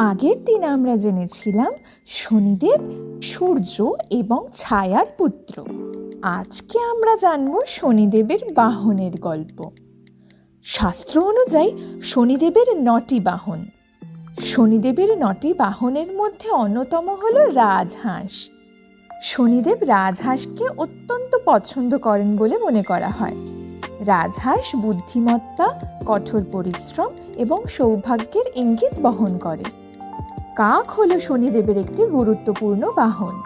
আগের দিন আমরা জেনেছিলাম শনিদেব সূর্য এবং ছায়ার পুত্র। আজকে আমরা জানব শনিদেবের বাহনের গল্প। শাস্ত্র অনুযায়ী শনিদেবের নটি বাহন। শনিদেবের নটি বাহনের মধ্যে অন্যতম হল রাজহাঁস। শনিদেব রাজহাঁসকে অত্যন্ত পছন্দ করেন বলে মনে করা হয়। রাজহাঁস বুদ্ধিমত্তা, কঠোর পরিশ্রম এবং সৌভাগ্যের ইঙ্গিত বহন করে। কাক হলো শনিদেবের একটি গুরুত্বপূর্ণ বাহন।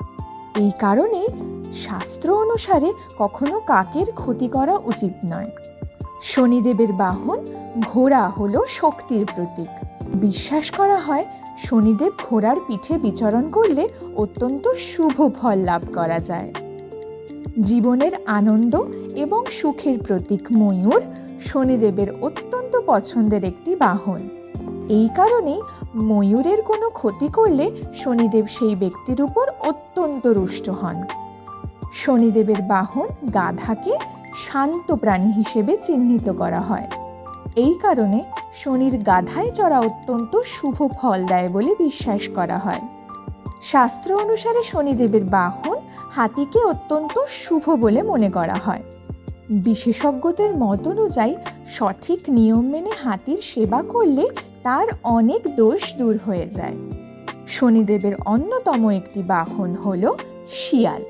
এই কারণে শাস্ত্র অনুসারে কখনো কাকের ক্ষতি করা উচিত নয়। শনিদেবের বাহন ঘোড়া হলো শক্তির প্রতীক। বিশ্বাস করা হয় শনিদেব ঘোড়ার পিঠে বিচরণ করলে অত্যন্ত শুভ ফল লাভ করা যায়। জীবনের আনন্দ এবং সুখের প্রতীক ময়ূর শনিদেবের অত্যন্ত পছন্দের একটি বাহন। এই কারণেই ময়ূরের কোনো ক্ষতি করলে শনিদেব সেই ব্যক্তির উপর অত্যন্ত রুষ্ট হন। শনিদেবের বাহন গাধাকে শান্ত প্রাণী হিসেবে চিহ্নিত করা হয়। এই কারণে শনির গাধায় চড়া অত্যন্ত শুভ ফল দেয় বলে বিশ্বাস করা হয়। শাস্ত্র অনুসারে শনিদেবের বাহন হাতিকে অত্যন্ত শুভ বলে মনে করা হয়। বিশেষজ্ঞদের মত অনুযায়ী সঠিক নিয়ম মেনে হাতির সেবা করলে তার অনেক দোষ দূর হয়ে যায়। শনিদেবের অন্যতম একটি বাহন হল শিয়াল।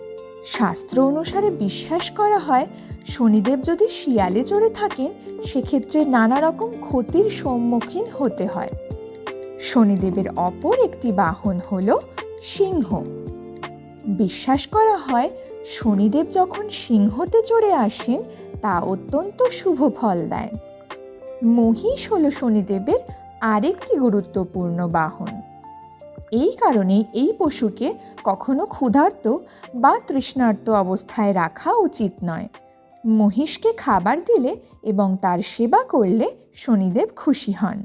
শাস্ত্র অনুসারে বিশ্বাস করা হয়, শনিদেব যদি শিয়ালে চড়ে থাকেন, সেক্ষেত্রে নানা রকম ক্ষতির সম্মুখীন হতে হয়। শনিদেবের অপর একটি বাহন হল সিংহ। বিশ্বাস করা হয়, শনিদেব যখন সিংহতে চড়ে আসেন, তা অত্যন্ত শুভ ফল দেয়। মহিষ হল শনিদেবের আরেকটি গুরুত্বপূর্ণ বাহন। এই কারণে এই পশুকে কখনো ক্ষুধার্ত বা তৃষ্ণার্ত অবস্থায় রাখা উচিত নয়। মহিষকে খাবার দিলে এবং তার সেবা করলে শনিদেব খুশি হন।